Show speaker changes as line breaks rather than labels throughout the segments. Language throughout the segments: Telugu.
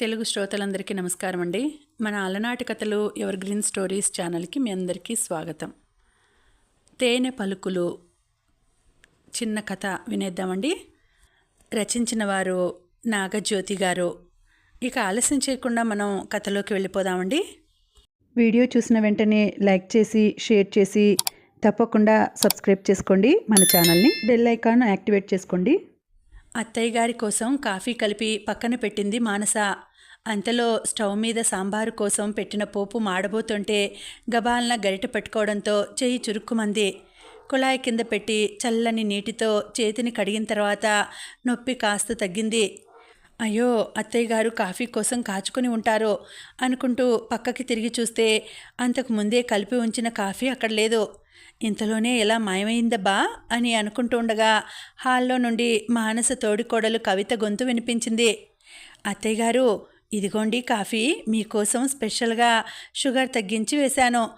తెలుగు శ్రోతలందరికీ నమస్కారం అండి మన అలనాటి కథలు ఎవర్ గ్రీన్ స్టోరీస్ ఛానల్కి మీ అందరికీ స్వాగతం. తేనె పలుకులు చిన్న కథ వినేద్దామండి. రచించిన వారు నాగజ్యోతి గారు. ఇక ఆలస్యం చేయకుండా మనం కథలోకి వెళ్ళిపోదామండి. వీడియో చూసిన వెంటనే లైక్ చేసి షేర్ చేసి తప్పకుండా సబ్స్క్రైబ్ చేసుకోండి. మన ఛానల్ని బెల్ ఐకాన్ యాక్టివేట్ చేసుకోండి. అత్తయ్య గారి కోసం కాఫీ కలిపి పక్కన పెట్టింది మానస. అంతలో స్టవ్ మీద సాంబారు కోసం పెట్టిన పోపు మాడబోతుంటే గబాలన గరిట పెట్టుకోవడంతో చేయి చురుక్కుమంది. కుళాయి కింద పెట్టి చల్లని నీటితో చేతిని కడిగిన తర్వాత నొప్పి కాస్త తగ్గింది. అయ్యో అత్తయ్య గారు కాఫీ కోసం కాచుకొని ఉంటారో అనుకుంటూ పక్కకి తిరిగి చూస్తే అంతకు ముందే కలిపి ఉంచిన కాఫీ అక్కడ లేదు. ఇంతలోనే ఎలా మాయమైందబ్బా అని అనుకుంటూ ఉండగా హాల్లో నుండి మానస తోడికోడలు కవిత గొంతు వినిపించింది. అత్తయ్య గారు ఇదిగోండి కాఫీ మీకోసం స్పెషల్గా షుగర్ తగ్గించి వేశాను.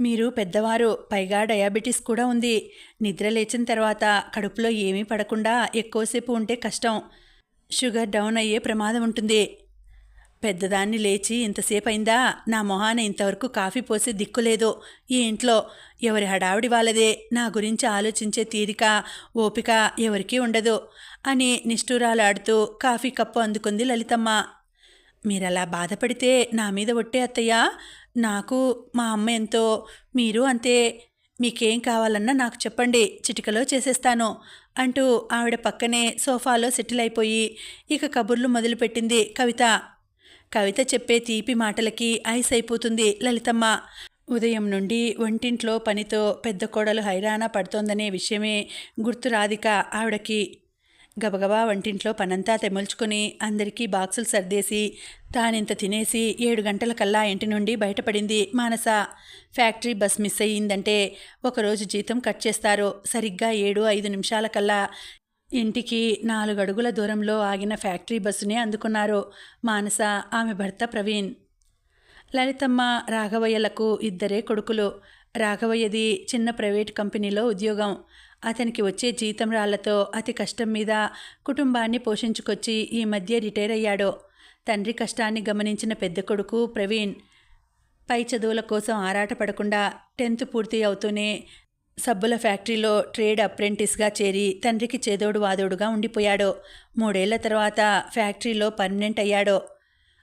మీరు పెద్దవారు పైగా డయాబెటీస్ కూడా ఉంది. నిద్ర లేచిన తర్వాత కడుపులో ఏమీ పడకుండా ఎక్కువసేపు ఉంటే కష్టం. షుగర్ డౌన్ అయ్యే ప్రమాదం ఉంటుంది. పెద్దదాన్ని లేచి ఇంతసేపు అయిందా నా మొహాన ఇంతవరకు కాఫీ పోసి దిక్కులేదు ఈ ఇంట్లో ఎవరి హడావిడి వాళ్ళదే. నా గురించి ఆలోచించే తీరిక ఓపిక ఎవరికీ ఉండదు అని నిష్ఠూరాలాడుతూ కాఫీ కప్పు అందుకుంది లలితమ్మ. మీరలా బాధపడితే నా మీద ఒట్టే అత్తయ్య. నాకు మా అమ్మ ఎంతో మీరు అంతే. మీకేం కావాలన్నా నాకు చెప్పండి. చిటికలో చేసేస్తాను అంటూ ఆవిడ పక్కనే సోఫాలో సెటిల్ అయిపోయి ఇక కబుర్లు మొదలుపెట్టింది కవిత. కవిత చెప్పే తీపి మాటలకి ఐస్ అయిపోతుంది. లలితమ్మ ఉదయం నుండి వంటింట్లో పనితో పెద్ద కోడలు హైరాణ పడుతోందనే విషయమే గుర్తు రాధిక ఆవిడకి. గబగబా వంటింట్లో పనంతా తెమల్చుకొని అందరికీ బాక్సులు సర్దేసి తానింత తినేసి ఏడు గంటల కల్లా ఇంటి నుండి బయటపడింది మానస. ఫ్యాక్టరీ బస్ మిస్ అయ్యిందంటే ఒకరోజు జీతం కట్ చేస్తారు. సరిగ్గా ఏడు ఐదు నిమిషాల కల్లా ఇంటికి నాలుగు అడుగుల దూరంలో ఆగిన ఫ్యాక్టరీ బస్సునే అందుకున్నారు మానస ఆమె భర్త ప్రవీణ్. లలితమ్మ రాఘవయ్యలకు ఇద్దరే కొడుకులు. రాఘవయ్యది చిన్న ప్రైవేట్ కంపెనీలో ఉద్యోగం. అతనికి వచ్చే జీతం రాళ్ళతో అతి కష్టం మీద కుటుంబాన్ని పోషించుకొచ్చి ఈ మధ్య రిటైర్ అయ్యాడు. తండ్రి కష్టాన్ని గమనించిన పెద్ద కొడుకు ప్రవీణ్. పై చదువుల కోసం ఆరాటపడకుండా టెన్త్ పూర్తి అవుతూనే సబ్బుల ఫ్యాక్టరీలో ట్రేడ్ అప్రెంటిస్గా చేరి తండ్రికి చేదోడు వాదోడుగా ఉండిపోయాడో. మూడేళ్ళ తర్వాత ఫ్యాక్టరీలో పర్మనెంట్ అయ్యాడో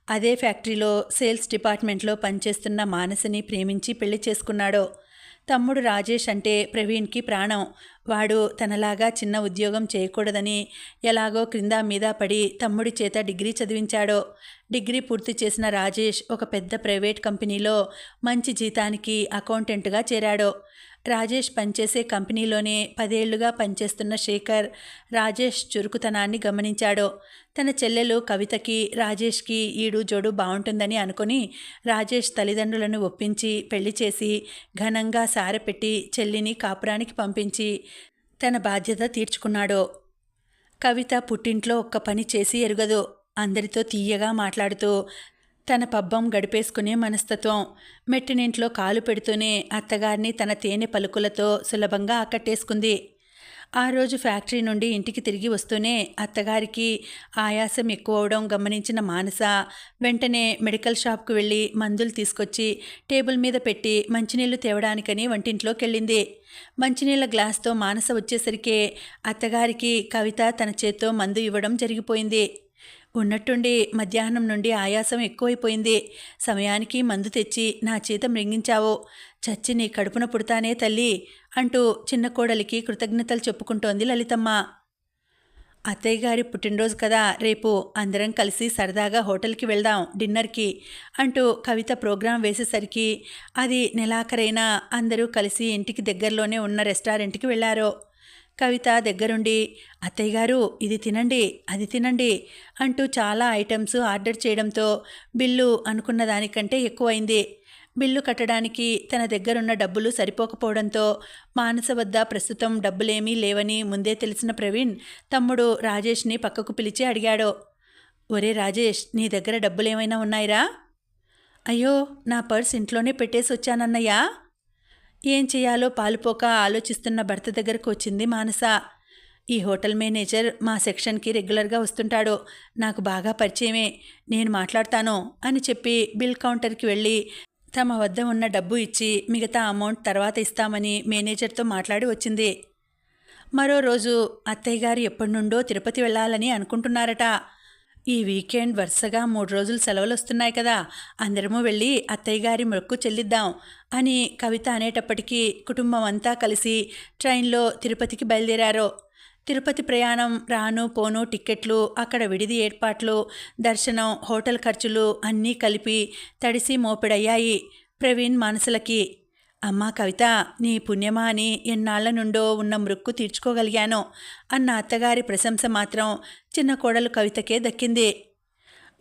అదే ఫ్యాక్టరీలో సేల్స్ డిపార్ట్మెంట్లో పనిచేస్తున్న మానసిని ప్రేమించి పెళ్ళి చేసుకున్నాడో. తమ్ముడు రాజేష్ అంటే ప్రవీణ్కి ప్రాణం. వాడు తనలాగా చిన్న ఉద్యోగం చేయకూడదని ఎలాగో క్రింద మీద పడి తమ్ముడి చేత డిగ్రీ చదివించాడో. డిగ్రీ పూర్తి చేసిన రాజేష్ ఒక పెద్ద ప్రైవేట్ కంపెనీలో మంచి జీతానికి అకౌంటెంట్గా చేరాడో. రాజేష్ పనిచేసే కంపెనీలోనే పదేళ్ళుగా పనిచేస్తున్న శేఖర్ రాజేష్ చురుకుతనాన్ని గమనించాడు. తన చెల్లెలు కవితకి రాజేష్కి ఈడు జోడు బాగుంటుందని అనుకుని రాజేష్ తల్లిదండ్రులను ఒప్పించి పెళ్ళి చేసి ఘనంగా సారపెట్టి చెల్లిని కాపురానికి పంపించి తన బాధ్యత తీర్చుకున్నాడు. కవిత పుట్టింట్లో ఒక్క పని చేసి ఎరుగదు. అందరితో తీయగా మాట్లాడుతూ తన పబ్బం గడిపేసుకునే మనస్తత్వం. మెట్టినింట్లో కాలు పెడుతూనే అత్తగారిని తన తేనె పలుకులతో సులభంగా ఆకట్టేసుకుంది. ఆ రోజు ఫ్యాక్టరీ నుండి ఇంటికి తిరిగి వస్తూనే అత్తగారికి ఆయాసం ఎక్కువ అవడం గమనించిన మానస వెంటనే మెడికల్ షాప్కు వెళ్ళి మందులు తీసుకొచ్చి టేబుల్ మీద పెట్టి మంచినీళ్ళు తేవడానికని వంటింట్లోకి వెళ్ళింది. మంచినీళ్ళ గ్లాస్తో మానస వచ్చేసరికే అత్తగారికి కవిత తన చేత్తో మందు ఇవ్వడం జరిగిపోయింది. ఉన్నట్టుండి మధ్యాహ్నం నుండి ఆయాసం ఎక్కువైపోయింది. సమయానికి మందు తెచ్చి నా చేత మృంగించావో. చచ్చి నీ కడుపున పుడతానే తల్లి అంటూ చిన్న కోడలికి కృతజ్ఞతలు చెప్పుకుంటోంది లలితమ్మ. అత్తయ్య గారి పుట్టినరోజు కదా రేపు అందరం కలిసి సరదాగా హోటల్కి వెళ్దాం డిన్నర్కి అంటూ కవిత ప్రోగ్రాం వేసేసరికి అది నెలాఖరైనా అందరూ కలిసి ఇంటికి దగ్గరలోనే ఉన్న రెస్టారెంట్కి వెళ్ళారు కవిత దగ్గరుండి అత్తయ్య గారు ఇది తినండి అది తినండి అంటూ చాలా ఐటమ్స్ ఆర్డర్ చేయడంతో బిల్లు అనుకున్న దానికంటే ఎక్కువైంది. బిల్లు కట్టడానికి తన దగ్గరున్న డబ్బులు సరిపోకపోవడంతో మానస వద్ద ప్రస్తుతం డబ్బులేమీ లేవని ముందే తెలిసిన ప్రవీణ్ తమ్ముడు రాజేష్ని పక్కకు పిలిచి అడిగాడు. ఒరే రాజేష్ నీ దగ్గర డబ్బులేమైనా ఉన్నాయిరా? అయ్యో నా పర్స్ ఇంట్లోనే పెట్టేసి వచ్చానన్నయ్యా ఏం చేయాలో పాలుపోక ఆలోచిస్తున్న భర్త దగ్గరకు వచ్చింది మానస. ఈ హోటల్ మేనేజర్ మా సెక్షన్కి రెగ్యులర్గా వస్తుంటాడు. నాకు బాగా పరిచయమే. నేను మాట్లాడతాను అని చెప్పి బిల్ కౌంటర్కి వెళ్ళి తమ వద్ద ఉన్న డబ్బు ఇచ్చి మిగతా అమౌంట్ తర్వాత ఇస్తామని మేనేజర్తో మాట్లాడి వచ్చింది. మరో రోజు అత్తయ్య గారు ఎప్పటి నుండో తిరుపతి వెళ్ళాలని అనుకుంటున్నారట. ఈ వీకెండ్ వరుసగా మూడు రోజులు సెలవులు వస్తున్నాయి కదా. అందరము వెళ్ళి అత్తయ్య గారి మొక్కు చెల్లిద్దాం అని కవిత అనేటప్పటికీ కుటుంబం అంతా కలిసి ట్రైన్లో తిరుపతికి బయలుదేరారు. తిరుపతి ప్రయాణం రాను పోను టిక్కెట్లు అక్కడ విడిది ఏర్పాట్లు దర్శనం హోటల్ ఖర్చులు అన్నీ కలిపి తడిసి మోపిడయ్యాయి. ప్రవీణ్ మనసులకి అమ్మా కవిత నీ పుణ్యమా అని ఎన్నాళ్ళ నుండో ఉన్న మృక్కు తీర్చుకోగలిగాను అన్న అత్తగారి ప్రశంస మాత్రం చిన్న కోడలు కవితకే దక్కింది.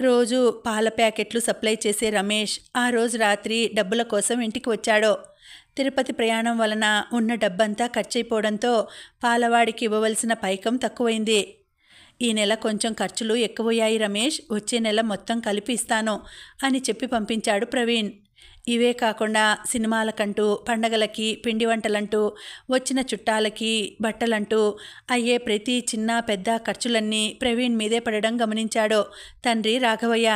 రోజు పాల ప్యాకెట్లు సప్లై చేసే రమేష్ ఆ రోజు రాత్రి డబ్బుల కోసం ఇంటికి వచ్చాడు. తిరుపతి ప్రయాణం వలన ఉన్న డబ్బంతా ఖర్చయిపోవడంతో పాలవాడికి ఇవ్వవలసిన పైకం తక్కువైంది. ఈ నెల కొంచెం ఖర్చులు ఎక్కువయ్యాయి రమేష్ వచ్చే నెల మొత్తం కలిపి ఇస్తాను అని చెప్పి పంపించాడు ప్రవీణ్. ఇవే కాకుండా సినిమాలకంటూ పండగలకి పిండి వంటలంటూ వచ్చిన చుట్టాలకి బట్టలంటూ అయ్యే ప్రతి చిన్న పెద్ద ఖర్చులన్నీ ప్రవీణ్ మీదే పడడం గమనించాడు తండ్రి రాఘవయ్య.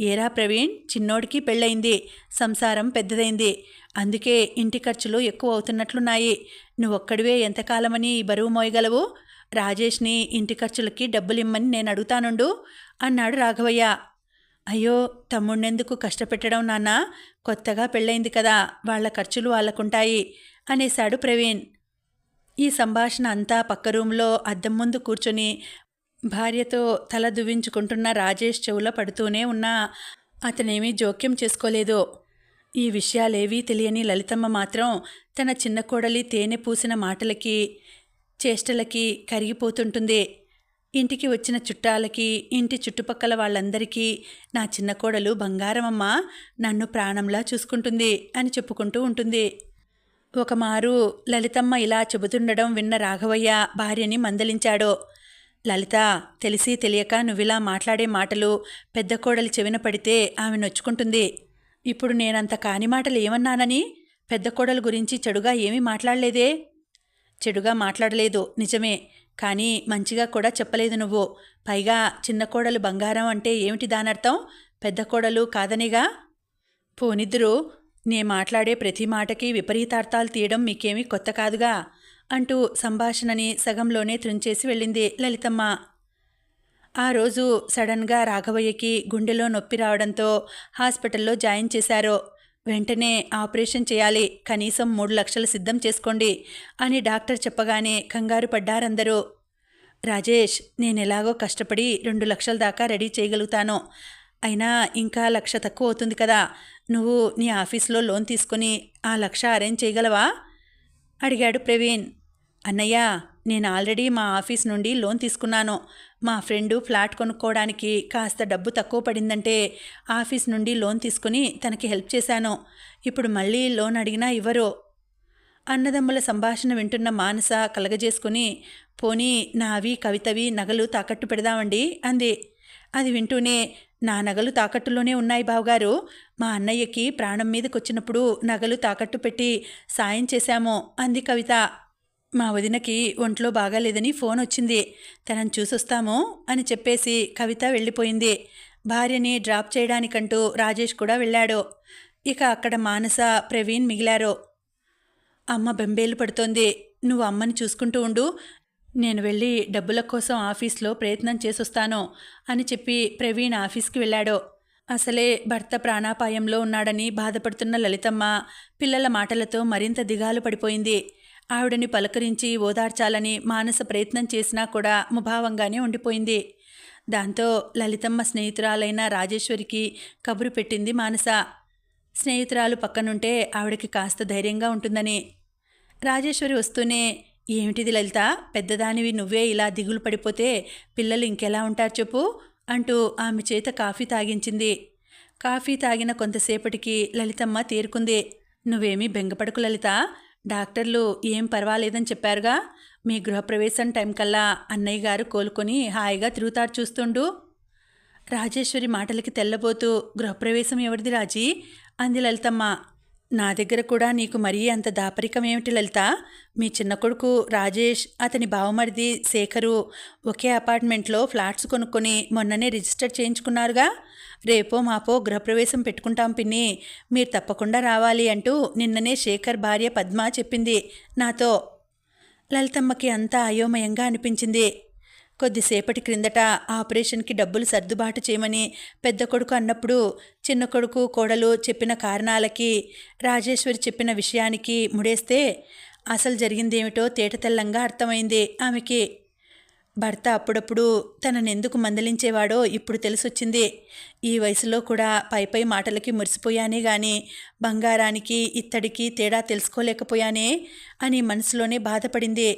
ఏరా ప్రవీణ్ చిన్నోడికి పెళ్ళయింది సంసారం పెద్దదైంది అందుకే ఇంటి ఖర్చులు ఎక్కువ అవుతున్నట్లున్నాయి. నువ్వొక్కడివే ఎంతకాలమని ఈ బరువు మోయగలవు? రాజేష్ని ఇంటి ఖర్చులకి డబ్బులిమ్మని నేను అడుగుతానుండు అన్నాడు రాఘవయ్య. అయ్యో తమ్ముణ్ణెందుకు కష్టపెట్టడం నాన్న? కొత్తగా పెళ్ళైంది కదా వాళ్ళ ఖర్చులు వాళ్ళకుంటాయి అనేశాడు ప్రవీణ్. ఈ సంభాషణ అంతా పక్క రూంలో అద్దం ముందు కూర్చొని భార్యతో తల దువ్వించుకుంటున్న రాజేష్ చెవుల పడుతూనే ఉన్నా అతనేమీ జోక్యం చేసుకోలేదు. ఈ విషయాలేవీ తెలియని లలితమ్మ మాత్రం తన చిన్న కోడలి తేనె పూసిన మాటలకి చేష్టలకి కరిగిపోతుంటుంది. ఇంటికి వచ్చిన చుట్టాలకి ఇంటి చుట్టుపక్కల వాళ్ళందరికీ నా చిన్న కోడలు బంగారమమ్మ నన్ను ప్రాణంలా చూసుకుంటుంది అని చెప్పుకుంటూ ఉంటుంది. ఒకమారు లలితమ్మ ఇలా చెబుతుండడం విన్న రాఘవయ్య భార్యని మందలించాడు. లలిత తెలిసి తెలియక నువ్విలా మాట్లాడే మాటలు పెద్ద కోడలి చెవిన పడితే ఆమె నొచ్చుకుంటుంది. ఇప్పుడు నేనంత కాని మాటలు ఏమన్నానని? పెద్ద కోడలు గురించి చెడుగా ఏమీ మాట్లాడలేదే? చెడుగా మాట్లాడలేదు నిజమే. కానీ మంచిగా కూడా చెప్పలేదు నువ్వు. పైగా చిన్న కోడలు బంగారం అంటే ఏమిటి దానర్థం? పెద్ద కోడలు కాదనిగా? పోనిద్దరు నే మాట్లాడే ప్రతి మాటకి విపరీతార్థాలు తీయడం మీకేమీ కొత్త కాదుగా? అంటూ సంభాషణని సగంలోనే త్రుంచేసి వెళ్ళింది లలితమ్మ. ఆ రోజు సడన్గా రాఘవయ్యకి గుండెలో నొప్పి రావడంతో హాస్పిటల్లో జాయిన్ చేశారు. వెంటనే ఆపరేషన్ చేయాలి కనీసం మూడు లక్షలు సిద్ధం చేసుకోండి అని డాక్టర్ చెప్పగానే కంగారు పడ్డారందరూ. రాజేష్ నేను ఎలాగో కష్టపడి రెండు లక్షల దాకా రెడీ చేయగలుగుతాను. అయినా ఇంకా లక్ష తక్కువ అవుతుంది కదా నువ్వు నీ ఆఫీస్లో లోన్ తీసుకుని ఆ లక్ష అరేంజ్ చేయగలవా? అడిగాడు ప్రవీణ్. అన్నయ్య నేను ఆల్రెడీ మా ఆఫీస్ నుండి లోన్ తీసుకున్నాను. మా ఫ్రెండు ఫ్లాట్ కొనుక్కోవడానికి కాస్త డబ్బు తక్కువ పడిందంటే ఆఫీస్ నుండి లోన్ తీసుకుని తనకి హెల్ప్ చేశాను. ఇప్పుడు మళ్ళీ లోన్ అడిగినా ఇవ్వరు. అన్నదమ్ముల సంభాషణ వింటున్న మానస కలగజేసుకుని పోనీ నావి కవితవి నగలు తాకట్టు పెడదామండి అంది. అది వింటూనే నా నగలు తాకట్టులోనే ఉన్నాయి బావగారు. మా అన్నయ్యకి ప్రాణం మీదకొచ్చినప్పుడు నగలు తాకట్టు పెట్టి సాయం చేశాము అంది కవిత. మా వదినకి ఒంట్లో బాగాలేదని ఫోన్ వచ్చింది. తనని చూసొస్తాము అని చెప్పేసి కవిత వెళ్ళిపోయింది. భార్యని డ్రాప్ చేయడానికంటూ రాజేష్ కూడా వెళ్ళాడు. ఇక అక్కడ మానస ప్రవీణ్ మిగిలారు. అమ్మ బెంబేలు పడుతోంది. నువ్వు అమ్మని చూసుకుంటూ ఉండు. నేను వెళ్ళి డబ్బుల కోసం ఆఫీస్లో ప్రయత్నం చేసొస్తాను అని చెప్పి ప్రవీణ్ ఆఫీస్కి వెళ్ళాడు. అసలే భర్త ప్రాణాపాయంలో ఉన్నాడని బాధపడుతున్న లలితమ్మ పిల్లల మాటలతో మరింత దిగాలు పడిపోయింది. ఆవిడని పలకరించి ఓదార్చాలని మానస ప్రయత్నం చేసినా కూడా ముభావంగానే ఉండిపోయింది. దాంతో లలితమ్మ స్నేహితురాలైన రాజేశ్వరికి కబురు పెట్టింది మానస. స్నేహితురాలు పక్కనుంటే ఆవిడకి కాస్త ధైర్యంగా ఉంటుందని. రాజేశ్వరి వస్తూనే ఏమిటిది లలిత? పెద్దదానివి నువ్వే ఇలా దిగులు పడిపోతే పిల్లలు ఇంకెలా ఉంటారు చెప్పు అంటూ ఆమె చేత కాఫీ తాగించింది. కాఫీ తాగిన కొంతసేపటికి లలితమ్మ తేరుకుంది. నువ్వేమీ బెంగపడకు లలిత. డాక్టర్లు ఏం పర్వాలేదని చెప్పారుగా? మీ గృహప్రవేశం టైం కల్లా అన్నయ్య గారు కోలుకొని హాయిగా తిరుగుతారు చూస్తుండు. రాజేశ్వరి మాటలకి తెల్లబోతూ గృహప్రవేశం ఎవరిది రాజీ అంది లలితమ్మ. నా దగ్గర కూడా నీకు మరీ అంత దాపరికం ఏమిటి లలిత? మీ చిన్న కొడుకు రాజేష్ అతని బావమరిది శేఖరు ఒకే అపార్ట్మెంట్లో ఫ్లాట్స్ కొనుక్కొని మొన్ననే రిజిస్టర్ చేయించుకున్నారుగా. రేపో మాపో గృహప్రవేశం పెట్టుకుంటాం పిన్ని. మీరు తప్పకుండా రావాలి అంటూ నిన్ననే శేఖర్ భార్య పద్మ చెప్పింది. నాతో లలితమ్మకి అంతా అయోమయంగా అనిపించింది. కొద్దిసేపటి క్రిందట ఆపరేషన్కి డబ్బులు సర్దుబాటు చేయమని పెద్ద కొడుకు అన్నప్పుడు చిన్న కొడుకు కోడలు చెప్పిన కారణాలకి రాజేశ్వరి చెప్పిన విషయానికి ముడేస్తే అసలు జరిగిందేమిటో తేటతెల్లంగా అర్థమైంది ఆమెకి. భర్త అప్పుడప్పుడు తనని ఎందుకు మందలించేవాడో ఇప్పుడు తెలిసొచ్చింది. ఈ వయసులో కూడా పై పై మాటలకి మురిసిపోయానే గాని బంగారానికి ఇత్తడికి తేడా తెలుసుకోలేకపోయానే అని మనసులోనే బాధపడింది.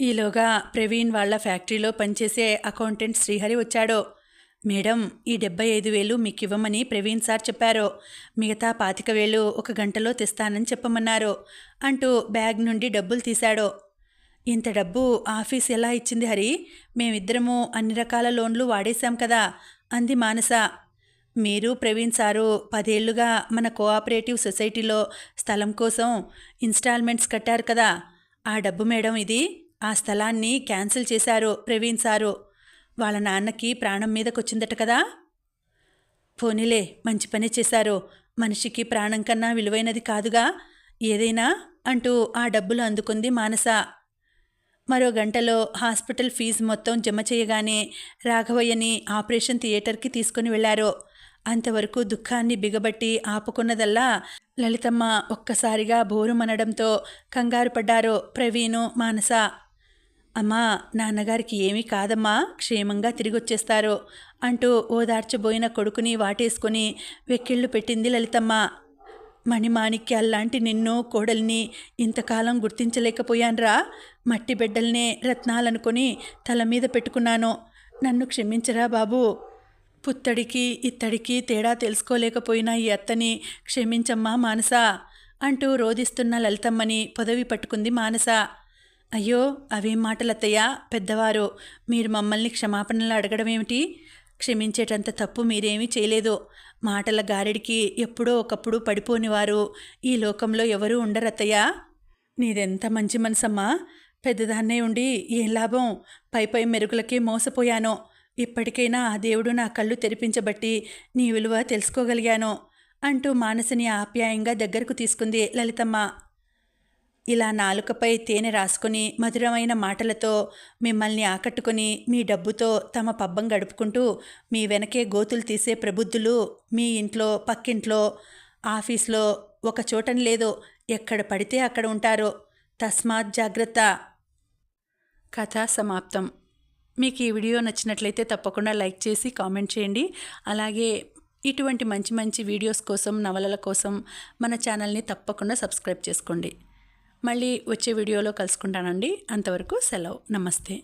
ఈలోగా ప్రవీణ్ వాళ్ళ ఫ్యాక్టరీలో పనిచేసే అకౌంటెంట్ శ్రీహరి వచ్చాడో. మేడం ఈ డెబ్బై ఐదు వేలు మీకు ఇవ్వమని ప్రవీణ్ సార్ చెప్పారు. మిగతా పాతిక వేలు ఒక గంటలో తెస్తానని చెప్పమన్నారు అంటూ బ్యాగ్ నుండి డబ్బులు తీశాడు. ఇంత డబ్బు ఆఫీస్ ఎలా ఇచ్చింది హరి? మేమిద్దరము అన్ని రకాల లోన్లు వాడేశాం కదా అంది మానస. మీరు ప్రవీణ్ సారు పదేళ్ళుగా మన కోఆపరేటివ్ సొసైటీలో స్థలం కోసం ఇన్స్టాల్మెంట్స్ కట్టారు కదా ఆ డబ్బు మేడం ఇది? ఆ స్థలాన్ని క్యాన్సిల్ చేశారు ప్రవీణ్ సారు వాళ్ళ నాన్నకి ప్రాణం మీదకొచ్చిందట కదా. పోనీలే మంచి పని చేశారు. మనిషికి ప్రాణం కన్నా విలువైనది కాదుగా. ఏదైనా అంటూ ఆ డబ్బులు అందుకుంది మానస. మరో గంటలో హాస్పిటల్ ఫీజు మొత్తం జమ చేయగానే రాఘవయ్యని ఆపరేషన్ థియేటర్కి తీసుకుని వెళ్ళారు. అంతవరకు దుఃఖాన్ని బిగబట్టి ఆపుకున్నదల్లా లలితమ్మ ఒక్కసారిగా బోరుమనడంతో కంగారు పడ్డారు ప్రవీణు మానస. అమ్మా నాన్నగారికి ఏమీ కాదమ్మా క్షేమంగా తిరిగొచ్చేస్తారు అంటూ ఓదార్చబోయిన కొడుకుని వాటేసుకుని వెక్కిళ్ళు పెట్టింది లలితమ్మ. మణిమాణిక్యాల్లాంటి నిన్ను కోడల్ని ఇంతకాలం గుర్తించలేకపోయాన్రా. మట్టి బిడ్డల్నే రత్నాలనుకొని తల మీద పెట్టుకున్నాను. నన్ను క్షమించరా బాబు. పుత్తడికి ఇత్తడికి తేడా తెలుసుకోలేకపోయిన ఈ అత్తని క్షమించమ్మా మానస అంటూ రోదిస్తున్న లలితమ్మని పొదవి పట్టుకుంది మానస. అయ్యో అవేం మాటలత్తయ్యా పెద్దవారు మీరు మమ్మల్ని క్షమాపణలు అడగడం ఏమిటి క్షమించేటంత తప్పు మీరేమీ చేయలేదు. మాటల గారెడికి ఎప్పుడో ఒకప్పుడు పడిపోనివారు. ఈ లోకంలో ఎవరూ ఉండరత్తయ్యా. నీదెంత మంచి మనసమ్మా. పెద్దదాన్నే ఉండి ఏం లాభం? పై పై మెరుగులకే మోసపోయాను. ఇప్పటికైనా ఆ దేవుడు నా కళ్ళు తెరిపించబట్టి నీ విలువ తెలుసుకోగలిగాను. అంటూ మానసిని ఆప్యాయంగా దగ్గరకు తీసుకుంది లలితమ్మ. ఇలా నాలుకపై తేనె రాసుకుని మధురమైన మాటలతో మిమ్మల్ని ఆకట్టుకుని మీ డబ్బుతో తమ పబ్బం గడుపుకుంటూ మీ వెనకే గోతులు తీసే ప్రబుద్ధులు మీ ఇంట్లో పక్కింట్లో ఆఫీస్లో ఒక చోటని లేదో. ఎక్కడ పడితే అక్కడ ఉంటారు. తస్మాత్ జాగ్రత్త. కథ సమాప్తం. మీకు ఈ వీడియో నచ్చినట్లయితే తప్పకుండా లైక్ చేసి కామెంట్ చేయండి. అలాగే ఇటువంటి మంచి మంచి వీడియోస్ కోసం నవలల కోసం మన ఛానల్ని తప్పకుండా సబ్స్క్రైబ్ చేసుకోండి. మళ్ళీ వచ్చే వీడియోలో కలుసుకుంటానండి. అంతవరకు సెలవు. నమస్తే.